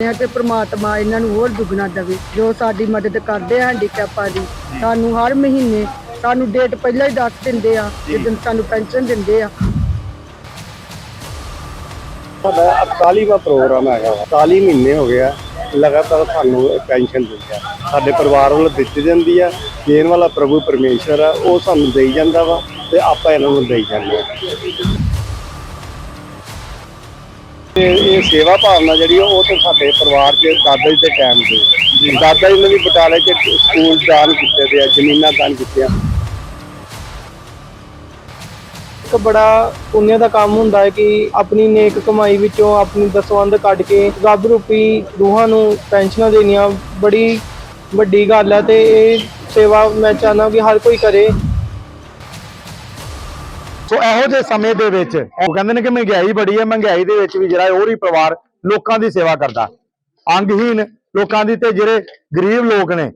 ਆ ਕਿ ਪ੍ਰਮਾਤਮਾ ਇਹਨਾਂ ਨੂੰ ਹੋਰ ਦੁੱਗਣਾ ਦੇਵੇ। ਜੋ ਸਾਡੀ ਮਦਦ ਕਰਦੇ ਆ ਹੈਂਡੀਕੈਪਾਂ ਦੀ ਸਾਨੂੰ ਹਰ ਮਹੀਨੇ ਸਾਨੂੰ ਡੇਟ ਪਹਿਲਾਂ ਹੀ ਦੱਸ ਦਿੰਦੇ ਆ ਜਦੋਂ ਸਾਨੂੰ ਪੈਨਸ਼ਨ ਦਿੰਦੇ ਆ। ਸਾਡਾ 41ਵਾਂ ਪ੍ਰੋਗਰਾਮ ਹੈਗਾ ਵਾ। 41 ਮਹੀਨੇ ਹੋ ਗਿਆ ਲਗਾਤਾਰ ਸਾਨੂੰ ਪੈਨਸ਼ਨ ਦਿੰਦੇ ਆ। ਸਾਡੇ ਪਰਿਵਾਰ ਵੱਲੋਂ ਦਿੱਤੀ ਜਾਂਦੀ ਆ ਦੇਣ ਵਾਲਾ ਪ੍ਰਭੂ ਪਰਮੇਸ਼ਰ ਆ ਉਹ ਸਾਨੂੰ ਦੇਈ ਜਾਂਦਾ ਵਾ ਤੇ ਆਪਾਂ ਇਹਨਾਂ ਨੂੰ ਦੇਈ ਜਾਂਦੇ ਆ। ਤੇ ਇਹ ਸੇਵਾ ਭਾਵਨਾ ਜਿਹੜੀ ਉਹ ਤੇ ਸਾਡੇ ਪਰਿਵਾਰ ਦੇ ਦਾਦਾ ਜੀ ਦੇ ਟਾਈਮ ਦੇ ਦਾਦਾ ਜੀ ਨੇ ਵੀ ਬਟਾਲੇ 'ਚ ਸਕੂਲ ਦਾਨ ਕੀਤੇ ਆ ਜ਼ਮੀਨਾਂ ਦਾਨ ਕੀਤੀਆਂ। ਇੱਕ ਬੜਾ ਪੁੰਨਿਆ ਦਾ ਕੰਮ ਹੁੰਦਾ ਹੈ ਕਿ ਆਪਣੀ ਨੇਕ ਕਮਾਈ ਵਿੱਚੋਂ ਆਪਣੀ ਦਸਵੰਧ ਕੱਢ ਕੇ ਰੱਬ ਰੂਪੀ ਰੂਹਾਂ ਨੂੰ ਪੈਨਸ਼ਨਾਂ ਦੇਣੀਆਂ ਬੜੀ ਵੱਡੀ ਗੱਲ ਹੈ ਤੇ ਇਹ ਸੇਵਾ ਮੈਂ ਚਾਹੁੰਦਾ ਕਿ ਹਰ ਕੋਈ ਕਰੇ। ਸੋ ਇਹੋ ਜਿਹੇ ਸਮੇਂ ਦੇ ਵਿੱਚ ਉਹ ਕਹਿੰਦੇ ਨੇ ਕਿ ਮਹਿੰਗਾਈ ਬੜੀ ਹੈ ਮਹਿੰਗਾਈ ਦੇ ਵਿੱਚ ਵੀ ਜਿਹੜਾ ਹੋਰ ਪਰਿਵਾਰ ਲੋਕਾਂ ਦੀ ਸੇਵਾ ਕਰਦਾ। ਅੰਗਹੀਨ ਲੋਕਾਂ ਦੀ ਤੇ ਜਿਹੜੇ ਗਰੀਬ ਲੋਕ ਨੇ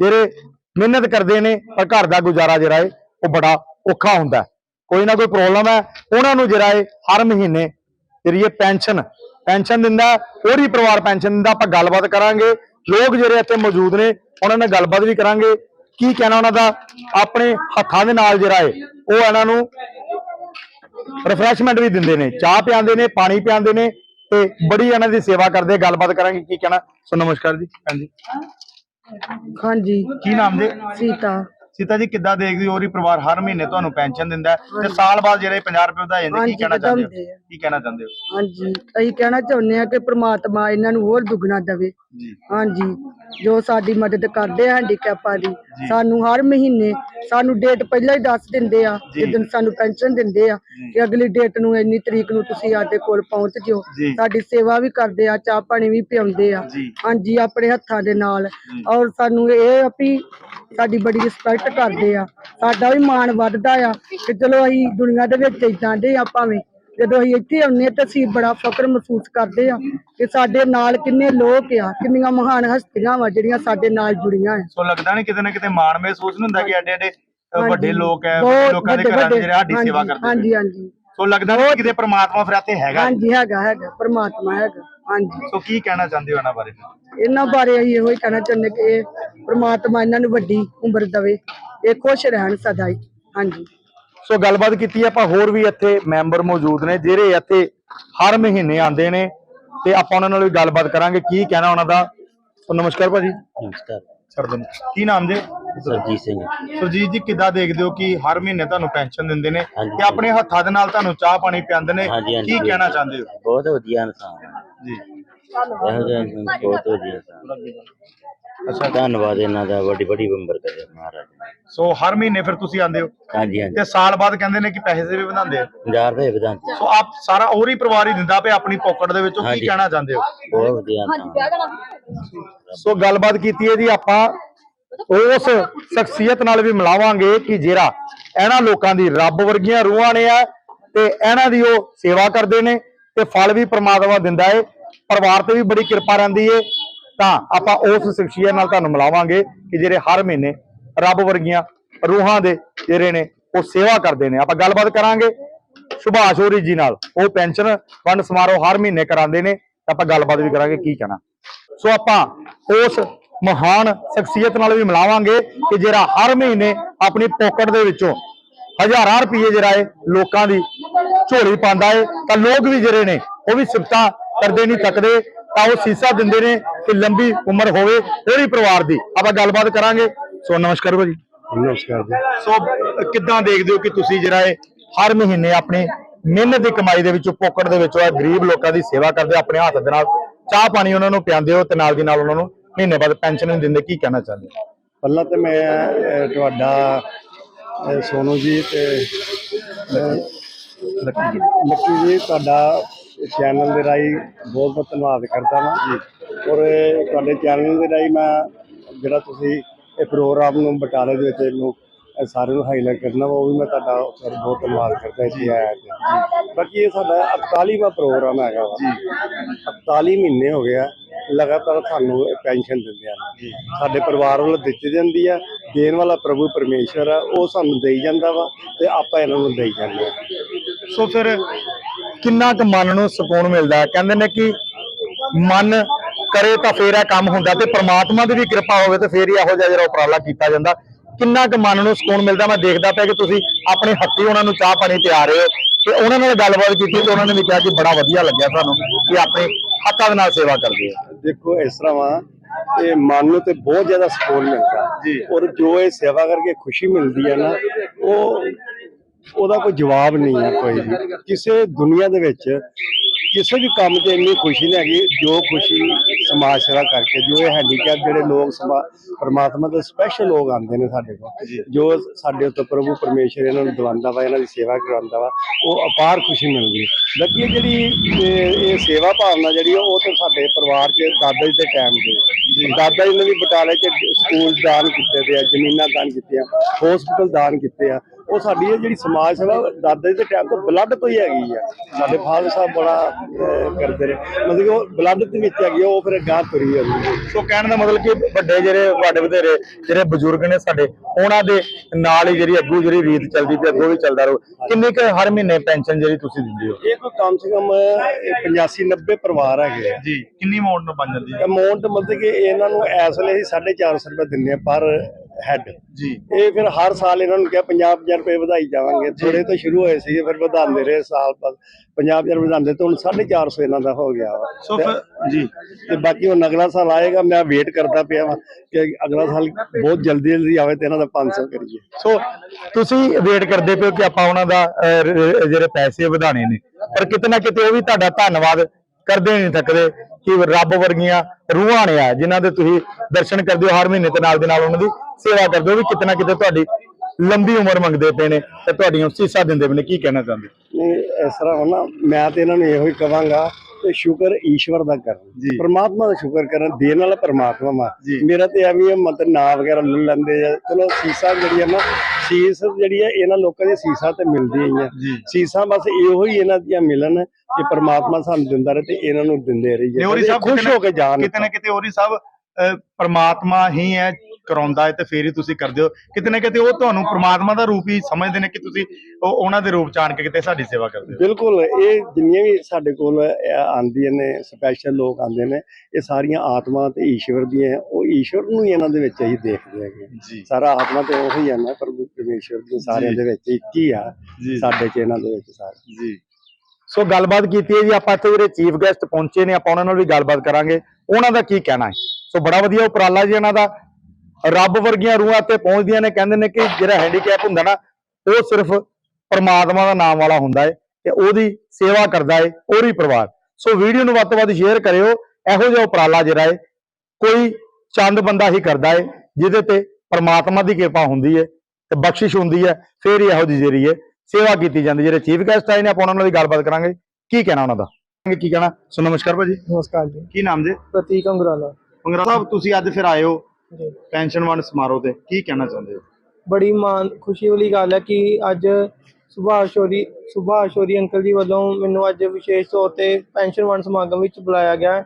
ਜਿਹੜੇ ਮਿਹਨਤ ਕਰਦੇ ਨੇ ਪਰ ਘਰ ਦਾ ਗੁਜ਼ਾਰਾ ਜਿਹੜਾ ਹੈ ਉਹ ਬੜਾ ਔਖਾ ਹੁੰਦਾ ਕੋਈ ਨਾ ਕੋਈ ਪ੍ਰੋਬਲਮ ਹੈ ਉਹਨਾਂ ਨੂੰ ਜਿਹੜਾ ਹੈ ਹਰ ਮਹੀਨੇ ਜਿਹੜੀ ਇਹ ਪੈਨਸ਼ਨ ਪੈਨਸ਼ਨ ਦਿੰਦਾ ਹੈ, ਪਰਿਵਾਰ ਪੈਨਸ਼ਨ ਦਿੰਦਾ ਆਪਾਂ ਗੱਲਬਾਤ ਕਰਾਂਗੇ। ਲੋਕ ਜਿਹੜੇ ਇੱਥੇ ਮੌਜੂਦ ਨੇ ਉਹਨਾਂ ਨਾਲ ਗੱਲਬਾਤ ਵੀ ਕਰਾਂਗੇ। ਕੀ ਕਹਿਣਾ ਉਹਨਾਂ ਦਾ? ਆਪਣੇ ਹੱਥਾਂ ਦੇ ਨਾਲ ਜਿਹੜਾ ਹੈ ਉਹ ਇਹਨਾਂ ਨੂੰ ਰਿਫਰੈਸ਼ਮੈਂਟ ਵੀ ਦਿੰਦੇ ਨੇ ਚਾਹ ਪਿਆਉਂਦੇ ਨੇ ਪਾਣੀ ਪਿਆਉਂਦੇ ਨੇ ਤੇ ਬੜੀ ਇਹਨਾਂ ਦੀ ਸੇਵਾ ਕਰਦੇ ਗੱਲਬਾਤ ਕਰਾਂਗੇ ਕੀ ਕਹਿਣਾ? ਸੋ ਨਮਸਕਾਰ ਜੀ ਹਾਂਜੀ ਹਾਂਜੀ। ਕੀ ਨਾਮ ਦੇ ਸੀਤਾ। ਸੀਤਾ ਜੀ ਕਿੱਦਾਂ ਦੇਖਦੇ ਹੋ? ਹੋਰੀ ਪਰਿਵਾਰ ਹਰ ਮਹੀਨੇ ਤੁਹਾਨੂੰ ਪੈਨਸ਼ਨ ਦਿੰਦਾ ਹੈ ਤੇ ਸਾਲ ਬਾਅਦ ਜਿਹੜੇ 50 ਰੁਪਏ ਵਧਾਏ ਜਾਂਦੇ ਕੀ ਕਹਿਣਾ ਚਾਹੁੰਦੇ ਹੋ। ਕੀ ਕਹਿਣਾ ਚਾਹੁੰਦੇ ਹੋ? ਹਾਂਜੀ ਅਸੀਂ ਕਹਿਣਾ ਚਾਹੁੰਦੇ ਆ ਕਿ ਪ੍ਰਮਾਤਮਾ ਇਹਨਾਂ ਨੂੰ ਹੋਰ ਦੁੱਗਣਾ ਦੇਵੇ। ਹਾਂਜੀ। ਜੋ ਸਾਡੀ ਮਦਦ ਕਰਦੇ ਆ ਹੈਂਡੀਕੈਪਾਂ ਦੀ ਸਾਨੂੰ ਹਰ ਮਹੀਨੇ ਸਾਨੂੰ ਡੇਟ ਪਹਿਲਾਂ ਹੀ ਦੱਸ ਦਿੰਦੇ ਆ ਜਦੋਂ ਸਾਨੂੰ ਪੈਨਸ਼ਨ ਦਿੰਦੇ ਆ ਕਿ ਅਗਲੀ ਡੇਟ ਨੂੰ ਇੰਨੀ ਤਰੀਕ ਨੂੰ ਤੁਸੀਂ ਸਾਡੇ ਕੋਲ ਪਹੁੰਚ ਜਿਓ। ਸਾਡੀ ਸੇਵਾ ਵੀ ਕਰਦੇ ਆ ਚਾਹ ਪਾਣੀ ਵੀ ਪਿਆਉਂਦੇ ਆ। ਹਾਂਜੀ ਆਪਣੇ ਹੱਥਾਂ ਦੇ ਨਾਲ। ਔਰ ਸਾਨੂੰ ਇਹ ਵੀ ਸਾਡੀ ਬੜੀ ਰਿਸਪੈਕਟ ਕਰਦੇ ਆ। ਸਾਡਾ ਵੀ ਮਾਣ ਵੱਧਦਾ ਆ ਕਿ ਚਲੋ ਅਸੀਂ ਦੁਨੀਆ ਦੇ ਵਿੱਚ ਇਦਾਂ ਦੇ ਆ ਭਾਵੇਂ ਜਦੋਂ ਅਸੀਂ ਇੱਥੇ ਆਉਂਦੇ ਤਾਂ ਅਸੀਂ ਬੜਾ ਫਖਰ ਮਹਿਸੂਸ ਕਰਦੇ ਆ ਕਿ ਸਾਡੇ ਨਾਲ ਕਿੰਨੇ ਲੋਕ ਆ ਕਿੰਨੀਆਂ ਮਹਾਨ ਹਸਤੀਆਂ ਵਾ ਜਿਹੜੀਆਂ ਸਾਡੇ ਨਾਲ ਜੁੜੀਆਂ ਆ। ਸੋ ਲੱਗਦਾ ਨਹੀਂ ਕਿਤੇ ਨਾ ਕਿਤੇ ਮਾਣ ਮਹਿਸੂਸ ਨਹੀਂ ਹੁੰਦਾ ਕਿ ਐਡੇ ਐਡੇ ਵੱਡੇ। ਲੋਕ ਬਹੁਤ ਲੋਕਾਂ ਦੇ ਘਰਾਂ ਵੱਡੇ- ਜਿਹੜੇ ਸਾਡੀ ਸੇਵਾ ਕਰਦੇ ਹਾਂਜੀ ਹਾਂਜੀ। ਸੋ ਲੱਗਦਾ ਨਹੀਂ ਕਿਤੇ ਪ੍ਰਮਾਤਮਾ ਫਿਰ ਇੱਥੇ ਹੈਗਾ। ਹਾਂਜੀ ਹੈਗਾ ਹੈਗਾ। ਪਰਮਾਤਮਾ ਹੈਗਾ। ਹਾਂਜੀ। ਸੋ ਕੀ ਕਹਿਣਾ ਚਾਹੁੰਦੇ ਹੋ ਇਹਨਾਂ ਬਾਰੇ? ਇਹਨਾਂ ਬਾਰੇ ਅਸੀਂ ਇਹੋ ਹੀ ਕਹਿਣਾ ਚਾਹੁੰਦੇ ਕਿ ਪ੍ਰਮਾਤਮਾ ਇਹਨਾਂ ਨੂੰ ਵੱਡੀ ਉਮਰ ਦੇਵੇ ਇਹ ਖੁਸ਼ ਰਹਿਣ ਸਦਾ ਹੀ। ਹਾਂਜੀ। ਸੋ ਗੱਲਬਾਤ ਕੀਤੀ ਆਪਾਂ ਹੋਰ ਵੀ ਇੱਥੇ ਮੈਂਬਰ ਮੌਜੂਦ ਨੇ ਜਿਹੜੇ ਇੱਥੇ ਹਰ ਮਹੀਨੇ ਆਉਂਦੇ ਨੇ ਤੇ ਆਪਾਂ ਉਹਨਾਂ ਨਾਲ ਵੀ ਗੱਲਬਾਤ ਕਰਾਂਗੇ ਕੀ ਕਹਿਣਾ ਉਹਨਾਂ ਦਾ। ਸੋ ਨਮਸਕਾਰ ਭਾਜੀ। ਨਮਸਕਾਰ। ਸਰਦਨ ਕੀ ਨਾਮ ਜੇ? ਸਰਜੀਤ ਸਿੰਘ। ਸੁਰਜੀਤ ਜੀ ਕਿੱਦਾਂ ਦੇਖਦੇ ਹੋ ਕਿ ਹਰ ਮਹੀਨੇ ਤੁਹਾਨੂੰ ਪੈਨਸ਼ਨ ਦਿੰਦੇ ਨੇ ਹਾਂਜੀ। ਤੇ ਆਪਣੇ ਹੱਥਾਂ ਦੇ ਨਾਲ ਤੁਹਾਨੂੰ ਚਾਹ ਪਾਣੀ ਪਿਆਉਂਦੇ ਨੇ? ਹਾਂਜੀ, ਹਾਂਜੀ। ਕੀ ਕਹਿਣਾ ਚਾਹੁੰਦੇ ਹੋ? ਬਹੁਤ ਵਧੀਆ ਇਨਸਾਨ। ਹੈ। ਜੀ। ਇਹੋ ਜਿਹਾ ਇਨਸਾਨ ਬਹੁਤ ਵਧੀਆ ਇਨਸਾਨ। ਅੱਛਾ ਧੰਨਵਾਦ ਇਹਨਾਂ ਦਾ ਵੱਡੀ ਵੱਡੀ ਬੰਬਰ ਕਰੇ ਮਹਾਰਾਜ ਸੋ ਹਰ ਮਹੀਨੇ ਫਿਰ ਤੁਸੀਂ ਆਉਂਦੇ ਹੋ? ਹਾਂਜੀ ਹਾਂਜੀ। ਤੇ ਸਾਲ ਬਾਅਦ ਕਹਿੰਦੇ ਨੇ ਕਿ ਪੈਸੇ ਵੀ ਵਧਾਉਂਦੇ ਆ। 50 ਰੁਪਏ ਵਧਾਂ ਸੋ ਆਪ ਸਾਰਾ ਹੋਰ ਹੀ ਪਰਿਵਾਰ ਹੀ ਦਿੰਦਾ ਪਿਆ ਆਪਣੀ ਪਾਕਟ ਦੇ ਵਿੱਚੋਂ ਕੀ ਹਾਂਜੀ। ਕਹਿਣਾ ਚਾਹੁੰਦੇ ਹੋ? ਬਹੁਤ ਵਧੀਆ ਸੋ ਗੱਲਬਾਤ ਕੀਤੀ ਹੈ ਜੀ ਆਪਾਂ ਉਸ ਸ਼ਖਸੀਅਤ ਨਾਲ ਵੀ ਮਿਲਾਵਾਂਗੇ ਕਿ ਜਿਹੜਾ ਇਹਨਾਂ ਲੋਕਾਂ ਦੀ ਰੱਬ ਵਰਗੀਆਂ ਰੂਹਾਂ ਨੇ ਆ ਤੇ ਇਹਨਾਂ ਦੀ ਉਹ ਸੇਵਾ ਕਰਦੇ ਨੇ ਤੇ ਫਲ ਵੀ ਪ੍ਰਮਾਤਮਾ ਦਿੰਦਾ ਏ ਪਰਿਵਾਰ ਤੇ ਵੀ ਬੜੀ ਕਿਰਪਾ ਰਹਿੰਦੀ ਏ। ਤਾਂ ਆਪਾਂ ਉਸ ਸ਼ਖਸੀਅਤ ਨਾਲ ਤੁਹਾਨੂੰ ਮਿਲਾਵਾਂਗੇ ਕਿ ਜਿਹੜੇ ਹਰ ਮਹੀਨੇ ਰੱਬ ਵਰਗੀਆਂ ਰੂਹਾਂ ਦੇ ਜਿਹੜੇ ਨੇ, ਉਹ ਸੇਵਾ ਕਰਦੇ ਨੇ। ਆਪਾਂ ਗੱਲਬਾਤ ਕਰਾਂਗੇ ਸੁਭਾਸ਼ ਹੋਰੀ ਜੀ ਨਾਲ। ਉਹ ਪੈਨਸ਼ਨ ਫੰਡ ਸਮਾਰੋਹ ਹਰ ਮਹੀਨੇ ਕਰਾਉਂਦੇ ਨੇ। ਆਪਾਂ ਗੱਲਬਾਤ ਵੀ ਕਰਾਂਗੇ ਕੀ ਕਹਿਣਾ। ਸੋ ਆਪਾਂ ਉਸ ਮਹਾਨ ਸ਼ਖਸੀਅਤ ਨਾਲ ਵੀ ਮਿਲਾਵਾਂਗੇ ਕਿ ਜਿਹੜਾ ਹਰ ਮਹੀਨੇ ਆਪਣੀ ਪੋਕਟ ਦੇ ਵਿੱਚੋਂ ਹਜ਼ਾਰਾਂ ਰੁਪਏ ਜਿਹੜਾ ਹੈ, ਲੋਕਾਂ ਦੀ ਝੋਲੀ ਪਾਉਂਦਾ ਹੈ। ਤਾਂ ਲੋਕ ਵੀ ਜਿਹੜੇ ਨੇ, ਉਹ ਵੀ ਸਿਫਤਾਂ ਕਰਦੇ ਨਹੀਂ ਥੱਕਦੇ। ਤਾਂ ਉਹ ਸੀਸਾ ਦਿੰਦੇ ਨੇ ਕਿ ਲੰਬੀ ਉਮਰ ਹੋਵੇ ਹੋਰੀ ਪਰਿਵਾਰ ਦੀ। ਆਪਾਂ ਗੱਲਬਾਤ ਕਰਾਂਗੇ। ਸੋ ਨਮਸਕਾਰ ਭਾਜੀ। ਨਮਸਕਾਰ ਜੀ। ਸੋ ਕਿੱਦਾਂ ਦੇਖਦੇ ਹੋ ਕਿ ਤੁਸੀਂ ਜਿਹੜਾ ਹੈ ਹਰ ਮਹੀਨੇ ਆਪਣੇ ਮਿਹਨਤ ਦੀ ਕਮਾਈ ਦੇ ਵਿੱਚੋਂ ਪਾਕਟ ਦੇ ਵਿੱਚੋਂ ਇਹ ਗਰੀਬ ਲੋਕਾਂ ਦੀ ਸੇਵਾ ਕਰਦੇ ਆਪਣੇ ਹੱਥ ਦੇ ਨਾਲ ਚਾਹ ਪਾਣੀ ਉਹਨਾਂ ਨੂੰ ਪਿਆਉਂਦੇ ਹੋ ਤੇ ਨਾਲ ਦੀ ਨਾਲ ਉਹਨਾਂ ਨੂੰ ਮਹੀਨੇ ਬਾਅਦ ਪੈਨਸ਼ਨ ਵੀ ਦਿੰਦੇ ਕੀ ਕਹਿਣਾ ਚਾਹੁੰਦੇ ਪਹਿਲਾਂ ਤੇ ਮੈਂ ਤੁਹਾਡਾ ਸੋਨੂ ਜੀ ਤੇ ਲੱਕੀ ਜੀ ਤੁਹਾਡਾ ਚੈਨਲ ਦੇ ਰਾਹੀਂ ਬਹੁਤ ਬਹੁਤ ਧੰਨਵਾਦ ਕਰਦਾ ਹਾਂ ਜੀ ਔਰ ਤੁਹਾਡੇ ਚੈਨਲ ਦੇ ਰਾਹੀਂ ਮੈਂ ਜਿਹੜਾ ਤੁਸੀਂ ਇਹ ਪ੍ਰੋਗਰਾਮ ਨੂੰ ਬਟਾਲੇ ਦੇ ਵਿੱਚ ਇਹਨੂੰ ਸਾਰਿਆਂ ਨੂੰ ਹਾਈਲਾਈਟ ਕਰਨਾ ਵਾ, ਉਹ ਵੀ ਮੈਂ ਤੁਹਾਡਾ ਸਰ ਬਹੁਤ ਧੰਨਵਾਦ ਕਰਦਾ ਜੀ। ਆਇਆ ਤੇ ਬਾਕੀ ਇਹ ਸਾਡਾ 41ਵਾਂ ਪ੍ਰੋਗਰਾਮ ਹੈਗਾ ਵਾ। ਜੀ 41 ਮਹੀਨੇ ਹੋ ਗਿਆ ਲਗਾਤਾਰ ਸਾਨੂੰ ਇਹ ਪੈਨਸ਼ਨ ਦਿੰਦੇ ਆ ਸਾਡੇ ਪਰਿਵਾਰ ਵੱਲੋਂ ਦਿੱਤੀ ਜਾਂਦੀ ਆ ਦੇਣ ਵਾਲਾ ਪ੍ਰਭੂ ਪਰਮੇਸ਼ਰ ਆ ਉਹ ਸਾਨੂੰ ਦੇਈ ਜਾਂਦਾ ਵਾ ਤੇ ਆਪਾਂ ਇਹਨਾਂ ਨੂੰ ਦੇਈ ਜਾਂਦੇ ਆ। ਸੋ ਫਿਰ ਕਿੰਨਾ ਕੁ ਮਨ ਨੂੰ ਸਕੂਨ ਮਿਲਦਾ ਕਹਿੰਦੇ ਨੇ ਕਿ ਮਨ ਕਰੇ ਤਾਂ ਫੇਰ ਇਹ ਕੰਮ ਹੁੰਦਾ ਤੇ ਪ੍ਰਮਾਤਮਾ ਦੀ ਵੀ ਕਿਰਪਾ ਹੋਵੇ ਤੇ ਫੇਰ ਹੀ ਇਹੋ ਜਿਹਾ ਜਿਹੜਾ ਉਪਰਾਲਾ ਕੀਤਾ ਜਾਂਦਾ। ਕਿੰਨਾ ਕੁ ਮਨ ਨੂੰ ਸਕੂਨ ਮਿਲਦਾ? ਮੈਂ ਦੇਖਦਾ ਪਿਆ ਕਿ ਤੁਸੀਂ ਆਪਣੇ ਹੱਥੀਂ ਉਹਨਾਂ ਨੂੰ ਚਾਹ ਪਾਣੀ ਪਿਆ ਰਹੇ ਹੋ ਤੇ ਉਹਨਾਂ ਨਾਲ ਗੱਲਬਾਤ ਕੀਤੀ ਤੇ ਉਹਨਾਂ ਨੇ ਵੀ ਕਿਹਾ ਕਿ ਬੜਾ ਵਧੀਆ ਲੱਗਿਆ ਸਾਨੂੰ ਕਿ ਆਪਣੇ ਹੱਥਾਂ ਦੇ ਨਾਲ ਸੇਵਾ ਕਰਦੇ ਹੋ। ਦੇਖੋ ਇਸ ਤਰ੍ਹਾਂ ਵਾ ਇਹ ਮਨ ਨੂੰ ਤੇ ਬਹੁਤ ਜ਼ਿਆਦਾ ਸਕੂਨ ਮਿਲਦਾ। ਜੀ। ਔਰ ਜੋ ਇਹ ਸੇਵਾ ਕਰਕੇ ਖੁਸ਼ੀ ਮਿਲਦੀ ਹੈ ਨਾ ਉਹ ਉਹਦਾ ਕੋਈ ਜਵਾਬ ਨਹੀਂ ਹੈ ਕੋਈ ਵੀ। ਕਿਸੇ ਦੁਨੀਆ ਦੇ ਵਿੱਚ ਕਿਸੇ ਵੀ ਕੰਮ 'ਚ ਇੰਨੀ ਖੁਸ਼ੀ ਨਹੀਂ ਹੈਗੀ ਜੋ ਖੁਸ਼ੀ ਸਮਾਜ ਸੇਵਾ ਕਰਕੇ ਜੋ ਇਹ ਹੈਂਡੀਕੈਪ ਜਿਹੜੇ ਲੋਕ ਪਰਮਾਤਮਾ ਦੇ ਸਪੈਸ਼ਲ ਲੋਕ ਆਉਂਦੇ ਨੇ ਸਾਡੇ ਕੋਲ ਜੋ। ਸਾਡੇ ਉੱਤੇ ਪ੍ਰਭੂ ਪਰਮੇਸ਼ਰ ਇਹਨਾਂ ਨੂੰ ਦਵਾਉਂਦਾ ਵਾ ਇਹਨਾਂ ਦੀ ਸੇਵਾ ਕਰਾਉਂਦਾ ਵਾ ਉਹ ਅਪਾਰ ਖੁਸ਼ੀ ਮਿਲਦੀ ਇਹ ਜਿਹੜੀ ਇਹ ਸੇਵਾ ਭਾਵਨਾ ਜਿਹੜੀ ਆ, ਉਹ ਤੇ ਸਾਡੇ ਪਰਿਵਾਰ 'ਚ ਦਾਦਾ ਜੀ ਦੇ ਟਾਈਮ ਦੇ ਦਾਦਾ ਜੀ ਨੇ ਵੀ ਬਟਾਲੇ 'ਚ ਸਕੂਲ ਦਾਨ ਕੀਤੇ ਤੇ ਆ ਜ਼ਮੀਨਾਂ ਦਾਨ ਕੀਤੀਆਂ ਹਸਪੀਟਲ ਦਾਨ ਕੀਤੇ ਆ ਉਹ ਸਾਡੀ ਇਹ ਜਿਹੜੀ ਸਮਾਜ ਸੇਵਾ ਦਾਦਾ ਦੇ ਟਾਈਮ ਤੋਂ ਬਲੱਡ ਤੋਂ ਹੀ ਹੈਗੀ ਆ। ਸਾਡੇ ਫਾਦਰ ਸਾਹਿਬ ਬੜਾ ਕਰਦੇ ਨੇ। ਮਤਲਬ ਕਿ ਉਹ ਬਲੱਡ ਦੇ ਵਿੱਚ ਹੈਗੀ ਉਹ ਫਿਰ ਗਾਂ ਤੁਰੀ ਜਾਂਦੀ ਹੈ ਸੋ ਕਹਿਣ ਦਾ ਮਤਲਬ ਕਿ ਵੱਡੇ ਜਿਹੜੇ ਵੱਡੇ ਵਧੇਰੇ ਜਿਹੜੇ ਬਜ਼ੁਰਗ ਨੇ ਸਾਡੇ ਉਹਨਾਂ ਦੇ ਨਾਲ ਹੀ ਜਿਹੜੀ ਅੱਗੂ ਜਿਹੜੀ ਰੀਤ ਚੱਲਦੀ ਪਈ ਅੱਗੋਂ ਵੀ ਚੱਲਦਾ ਰਹੋ। ਕਿੰਨੀ ਕੁ ਹਰ ਮਹੀਨੇ ਪੈਨਸ਼ਨ ਜਿਹੜੀ ਤੁਸੀਂ ਦਿੰਦੇ ਹੋ? ਇਹ ਕੋਈ ਕਮ ਸੇ ਕਮ 85 90 ਪਰਿਵਾਰ ਹੈਗੇ ਆ। ਜੀ ਕਿੰਨੀ ਅਮਾਉਂਟ ਨੂੰ ਬਣ ਜਾਂਦੀ ਅਮਾਉਂਟ ਮਤਲਬ ਕਿ ਇਹਨਾਂ ਨੂੰ ਇਸ ਵੇਲੇ ਅਸੀਂ 450 ਰੁਪਏ ਦਿੰਦੇ ਆ ਪਰ ਹੈਡ ਜੀ। ਇਹ ਫਿਰ ਹਰ ਸਾਲ ਇਹਨਾਂ ਨੂੰ ਕਿਹਾ 50 ਰੁਪਏ ਵਧਾਈ ਜਾਵਾਂਗੇ। ਥੋੜੇ ਤੋਂ ਸ਼ੁਰੂ ਹੋਏ ਸੀ ਫਿਰ ਵਧਾਉਂਦੇ ਰਹੇ ਸਾਲ ਬਾਅਦ। 50 ਵਧਾਉਂਦੇ ਤੇ ਹੁਣ 450 ਇਹਨਾਂ ਦਾ ਹੋ ਗਿਆ ਵਾ। ਜੀ। ਤੇ ਬਾਕੀ ਹੁਣ ਅਗਲਾ ਸਾਲ ਆਏਗਾ ਮੈਂ ਵੇਟ ਕਰਦਾ ਪਿਆ ਵਾਂ ਕਿ ਅਗਲਾ ਸਾਲ ਬਹੁਤ ਜਲਦੀ ਜਲਦੀ ਆਵੇ ਤੇ ਇਹਨਾਂ ਦਾ 500 ਕਰੀਏ। ਸੋ ਤੁਸੀਂ ਵੇਟ ਕਰਦੇ ਪਿਓ ਕਿ ਆਪਾਂ ਉਹਨਾਂ ਦਾ ਜਿਹੜੇ ਪੈਸੇ ਵਧਾਣੇ ਨੇ। ਪਰ ਕਿਤੇ ਨਾ ਕਿਤੇ ਉਹ ਵੀ ਤੁਹਾਡਾ ਧੰਨਵਾਦ ਕਰਦੇ ਨਹੀਂ ਥੱਕਦੇ। ਕਿ ਰੱਬ ਵਰਗੀਆਂ ਰੂਹਾਂ ਨੇ ਆ ਜਿਨ੍ਹਾਂ ਦੇ ਤੁਸੀਂ ਦਰਸ਼ਨ ਕਰਦੇ ਹੋ ਹਰ ਮਹੀਨੇ ਤੇ ਨਾਲ ਦੇ ਨਾਲ ਉਹਨਾਂ ਦੀ ਸੇਵਾ ਕਰਦੇ ਹੋ ਵੀ ਕਿਤੇ ਨਾ ਕਿਤੇ ਤੁਹਾਡੀ ਲੰਬੀ ਉਮਰ ਮੰਗਦੇ ਪਏ ਨੇ ਤੇ ਤੁਹਾਡੀਆਂ ਸੀਸਾ ਦਿੰਦੇ ਪਏ ਨੇ ਕੀ ਕਹਿਣਾ ਚਾਹੁੰਦੇ? ਨਹੀਂ ਇਸ ਤਰ੍ਹਾਂ ਹੋਣਾ ਮੈਂ ਤੇ ਇਹਨਾਂ ਨੂੰ ਇਹੋ ਹੀ ਕਵਾਂਗਾ ਤੇ ਸ਼ੁਕਰ ਈਸ਼ਵਰ ਦਾ ਕਰਨ। ਪਰਮਾਤਮਾ ਦਾ ਸ਼ੁਕਰ ਕਰਨ ਦੇਣ ਵਾਲਾ ਪਰਮਾਤਮਾ। ਮੇਰਾ ਤੇ ਐਵੇਂ ਮਤਲਬ ਨਾਂ ਵਗੈਰਾ ਲੈ ਲੈਂਦੇ ਆ। ਚਲੋ ਸੀਸਾ ਜਿਹੜੀ ਆ ਨਾ ਸੀਸ ਜਿਹੜੀ ਆ ਇਹਨਾਂ ਲੋਕਾਂ ਦੀ ਸੀਸਾ ਤੇ ਮਿਲਦੀ ਹੀ ਆ। ਸੀਸਾਂ ਬਸ ਇਹੋ ਹੀ ਇਹਨਾਂ ਦੀਆਂ ਮਿਲਣ ਕਿ ਪਰਮਾਤਮਾ ਸਾਨੂੰ ਦਿੰਦਾ ਰਹੇ ਤੇ ਇਹਨਾਂ ਨੂੰ ਦਿੰਦੇ ਰਹੀਏ। ਖੁਸ਼ ਹੋ ਕੇ ਜਾਣ ਕਿਤੇ ਨਾ ਕਿਤੇ ਹੋਰੀ ਸਾਹਿਬ ਪ੍ਰਮਾਤਮਾ ਹੀ ਹੈ ਕਰਾਉਂਦਾ ਹੈ ਤੇ ਫੇਰ ਹੀ ਤੁਸੀਂ ਕਰਦੇ ਹੋ। ਕਿਤੇ ਨਾ ਕਿਤੇ ਉਹ ਤੁਹਾਨੂੰ ਪ੍ਰਮਾਤਮਾ ਦਾ ਰੂਪ ਹੀ ਸਮਝਦੇ ਨੇ ਕਿ ਤੁਸੀਂ ਉਹ ਉਹਨਾਂ ਦੇ ਰੂਪ ਚ ਆਣ ਕੇ ਕਿਤੇ ਸਾਡੀ ਸੇਵਾ ਕਰਦੇ ਹੋ। ਬਿਲਕੁਲ ਇਹ ਜਿੰਨੀਆਂ ਵੀ ਸਾਡੇ ਕੋਲ ਅਹ, ਆਉਂਦੀਆਂ ਨੇ ਸਪੈਸ਼ਲ ਲੋਕ ਆਉਂਦੇ ਨੇ ਇਹ ਸਾਰੀਆਂ ਆਤਮਾ ਤੇ ਈਸ਼ਵਰ ਦੀਆਂ ਉਹ ਈਸ਼ਵਰ ਨੂੰ ਹੀ ਇਹਨਾਂ ਦੇ ਵਿੱਚ ਅਸੀਂ ਦੇਖਦੇ ਹੈਗੇ। ਸਾਰਾ ਆਤਮਾ ਤੇ ਉਹੀ ਹੈ ਨਾ ਪ੍ਰਭੂ ਪਰਮੇਸ਼ਵਰ ਦੀ ਸਾਰਿਆਂ ਦੇ ਵਿੱਚ ਇੱਕ ਹੀ ਆ। ਸਾਡੇ ਚ ਇਹਨਾਂ ਦੇ ਵਿੱਚ ਸਾਰੇ। ਜੀ। ਸੋ ਗੱਲਬਾਤ ਕੀਤੀ ਹੈ ਜੀ ਆਪਾਂ ਇੱਥੇ ਜਿਹੜੇ ਚੀਫ ਗੈਸਟ ਪਹੁੰਚੇ ਨੇ ਆਪਾਂ ਉਹਨਾਂ ਨਾਲ ਵੀ ਗੱਲਬਾਤ ਕਰਾਂਗੇ। ਉਹਨਾਂ ਦਾ ਕੀ ਕਹਿਣਾ ਹੈ? ਸੋ ਬੜਾ ਵਧੀਆ ਉਪਰਾਲਾ ਜੀ ਇਹਨਾਂ ਦਾ। ਰੱਬ ਵਰਗੀਆਂ ਰੂਹਾਂ ਤੇ ਪਹੁੰਚਦੀਆਂ ਨੇ ਕਹਿੰਦੇ ਨੇ ਕਿ ਜਿਹੜਾ ਹੈਂਡੀਕੈਪ ਹੁੰਦਾ ਨਾ ਉਹ ਸਿਰਫ ਪਰਮਾਤਮਾ ਦਾ ਨਾਮ ਵਾਲਾ ਹੁੰਦਾ ਹੈ ਤੇ ਉਹਦੀ ਸੇਵਾ ਕਰਦਾ ਹੈ ਉਹੀ ਪਰਿਵਾਰ। ਸੋ ਵੀਡੀਓ ਨੂੰ ਵੱਧ ਤੋਂ ਵੱਧ ਸ਼ੇਅਰ ਕਰਿਓ ਇਹੋ ਜਿਹਾ ਉਪਰਾਲਾ ਜਿਹੜਾ ਹੈ ਕੋਈ ਚੰਦ ਬੰਦਾ ਹੀ ਕਰਦਾ ਹੈ ਜਿਹਦੇ ਤੇ ਪਰਮਾਤਮਾ ਦੀ ਕਿਰਪਾ ਹੁੰਦੀ ਹੈ ਤੇ ਬਖਸ਼ਿਸ਼ ਹੁੰਦੀ ਹੈ ਫੇਰ ਹੀ ਇਹੋ ਜਿਹੀ ਜਿਹੜੀ ਹੈ ਸੇਵਾ ਕੀਤੀ ਜਾਂਦੀ ਜਿਹੜੇ ਚੀਫ ਗੈਸਟ ਆਏ ਨੇ ਆਪਾਂ ਉਹਨਾਂ ਨਾਲ ਵੀ ਗੱਲਬਾਤ ਕਰਾਂਗੇ। ਕੀ ਕਹਿਣਾ ਉਹਨਾਂ ਦਾ? ਕੀ ਕਹਿਣਾ? ਸੋ ਨਮਸਕਾਰ ਭਾਜੀ। ਨਮਸਕਾਰ ਜੀ। ਕੀ ਨਾਮ ਜੀ? ਪ੍ਰਤੀਕ ਅੰਗਰਾਲਾ। ਪੰਗਰਾ ਸਾਹਿਬ ਤੁਸੀਂ ਅੱਜ ਫਿਰ ਆਏ ਹੋ। ਜੀ ਪੈਨਸ਼ਨ ਵੰਡ ਸਮਾਰੋਹ ਤੇ ਕੀ ਕਹਿਣਾ ਚਾਹੁੰਦੇ ਹੋ ਬੜੀ ਮਾਣ ਖੁਸ਼ੀ ਵਾਲੀ ਗੱਲ ਹੈ ਕਿ ਅੱਜ ਸੁਭਾਸ਼ ਸ਼ੋਰੀ ਸੁਭਾਸ਼ ਸ਼ੋਰੀ ਅੰਕਲ ਜੀ ਵੱਲੋਂ ਮੈਨੂੰ ਅੱਜ ਵਿਸ਼ੇਸ਼ ਤੌਰ ਤੇ ਪੈਨਸ਼ਨ ਵੰਡ ਸਮਾਗਮ ਵਿੱਚ ਬੁਲਾਇਆ ਗਿਆ ਹੈ।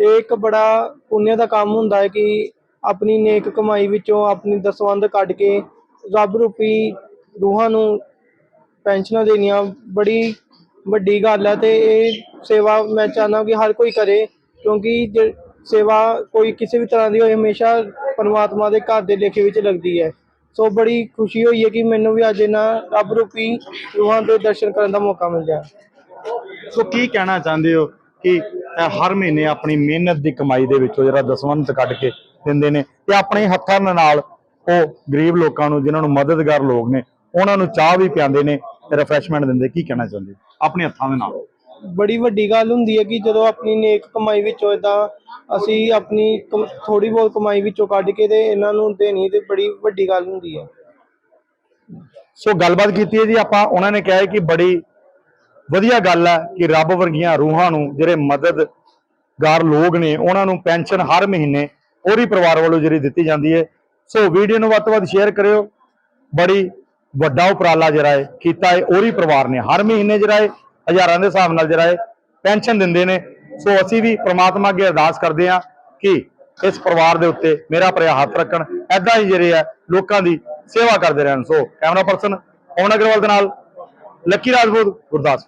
ਇਹ ਇੱਕ ਬੜਾ ਪੁੰਨਿਆ ਦਾ ਕੰਮ ਹੁੰਦਾ ਹੈ ਕਿ ਆਪਣੀ ਨੇਕ ਕਮਾਈ ਵਿੱਚੋਂ ਆਪਣੀ ਦਸਵੰਧ ਕੱਢ ਕੇ ਰੱਬ ਰੂਪੀ ਰੂਹਾਂ ਨੂੰ ਪੈਨਸ਼ਨਾਂ ਦੇਣੀਆਂ ਬੜੀ ਵੱਡੀ ਗੱਲ ਹੈ ਤੇ ਇਹ ਸੇਵਾ ਮੈਂ ਚਾਹੁੰਦਾ ਕਿ ਹਰ ਕੋਈ ਕਰੇ ਕਿਉਂਕਿ ਜੇ ਸੇਵਾ ਕੋਈ ਕਿਸੇ ਵੀ ਤਰ੍ਹਾਂ ਦੀ ਹੋਏ, ਹਮੇਸ਼ਾ ਪਰਮਾਤਮਾ ਦੇ ਘਰ ਦੇ ਲੇਖੇ ਵਿੱਚ ਲੱਗਦੀ ਹੈ। ਸੋ ਬੜੀ ਖੁਸ਼ੀ ਹੋਈ ਹੈ ਕਿ ਮੈਨੂੰ ਵੀ ਅੱਜ ਇਹਨਾਂ ਰੱਬ ਰੂਪੀ ਰੂਹਾਂ ਦੇ ਦਰਸ਼ਨ ਕਰਨ ਦਾ ਮੌਕਾ ਮਿਲਿਆ। ਸੋ ਕੀ ਕਹਿਣਾ ਚਾਹੁੰਦੇ ਹੋ ਕਿ ਹਰ ਮਹੀਨੇ ਆਪਣੀ ਮਿਹਨਤ ਦੀ ਕਮਾਈ ਦੇ ਵਿੱਚੋਂ ਜਿਹੜਾ ਦਸਵੰਧ ਕੱਢ ਕੇ ਦਿੰਦੇ ਨੇ ਤੇ ਆਪਣੇ ਹੱਥਾਂ ਦੇ ਨਾਲ ਉਹ ਗਰੀਬ ਲੋਕਾਂ ਨੂੰ, ਜਿਨ੍ਹਾਂ ਨੂੰ ਮਦਦਗਾਰ ਲੋਕ ਨੇ, ਉਹਨਾਂ ਨੂੰ ਚਾਹ ਵੀ ਪਿਆਉਂਦੇ ਨੇ ਰਿਫਰੈਸ਼ਮੈਂਟ ਦਿੰਦੇ। ਕੀ ਕਹਿਣਾ ਚਾਹੁੰਦੇ ਆਪਣੇ ਹੱਥਾਂ ਦੇ ਨਾਲ। ਬੜੀ ਵੱਡੀ ਗੱਲ ਹੁੰਦੀ ਹੈ ਕਿ ਜਦੋਂ ਆਪਣੀ ਨੇਕ ਕਮਾਈ ਵਿੱਚੋਂ ਇਦਾਂ ਅਸੀਂ ਆਪਣੀ ਥੋੜੀ ਬਹੁਤ ਕਮਾਈ ਵਿੱਚੋਂ ਕੱਢ ਕੇ ਤੇ ਇਹਨਾਂ ਨੂੰ ਦੇਣੀ ਤੇ ਬੜੀ ਵੱਡੀ ਗੱਲ ਹੁੰਦੀ ਹੈ। ਸੋ ਗੱਲਬਾਤ ਕੀਤੀ ਹੈ ਜੀ, ਆਪਾਂ ਉਹਨਾਂ ਨੇ ਕਿਹਾ ਕਿ ਬੜੀ ਵਧੀਆ ਗੱਲ ਹੈ ਕਿ ਰੱਬ ਵਰਗੀਆਂ ਰੂਹਾਂ ਨੂੰ ਜਿਹੜੇ ਮਦਦਗਾਰ ਲੋਕ ਨੇ, ਉਹਨਾਂ ਨੂੰ ਪੈਨਸ਼ਨ ਹਰ ਮਹੀਨੇ ਉਹਦੀ ਪਰਿਵਾਰ ਵੱਲੋਂ ਜਿਹੜੀ ਦਿੱਤੀ ਜਾਂਦੀ ਹੈ। ਸੋ ਵੀਡੀਓ ਨੂੰ ਵੱਧ ਤੋਂ ਵੱਧ ਸ਼ੇਅਰ ਕਰਿਓ। ਬੜੀ ਵੱਡਾ ਉਪਰਾਲਾ ਜਿਹੜਾ ਹੈ, ਕੀਤਾ ਹੈ ਉਹਦੀ ਪਰਿਵਾਰ ਨੇ ਹਰ ਮਹੀਨੇ ਜਿਹੜਾ ਹੈ ਹਜ਼ਾਰਾਂ ਦੇ ਹਿਸਾਬ ਨਾਲ ਜਿਹੜਾ ਹੈ ਪੈਨਸ਼ਨ ਦਿੰਦੇ ਨੇ। ਸੋ ਅਸੀਂ ਵੀ ਪ੍ਰਮਾਤਮਾ ਅੱਗੇ ਅਰਦਾਸ ਕਰਦੇ ਹਾਂ ਕਿ ਇਸ ਪਰਿਵਾਰ ਦੇ ਉੱਤੇ ਮੇਰਾ ਭਰਿਆ ਹੱਥ ਰੱਖਣ। ਐਦਾਂ ਹੀ ਜਿਹੜੇ ਆ ਲੋਕਾਂ ਦੀ ਸੇਵਾ ਕਰਦੇ ਰਹਿਣ। So camera person Pawan Agarwal ਦੇ ਨਾਲ ਲੱਕੀ ਰਾਜਪੂਤ ਗੁਰਦਾਸ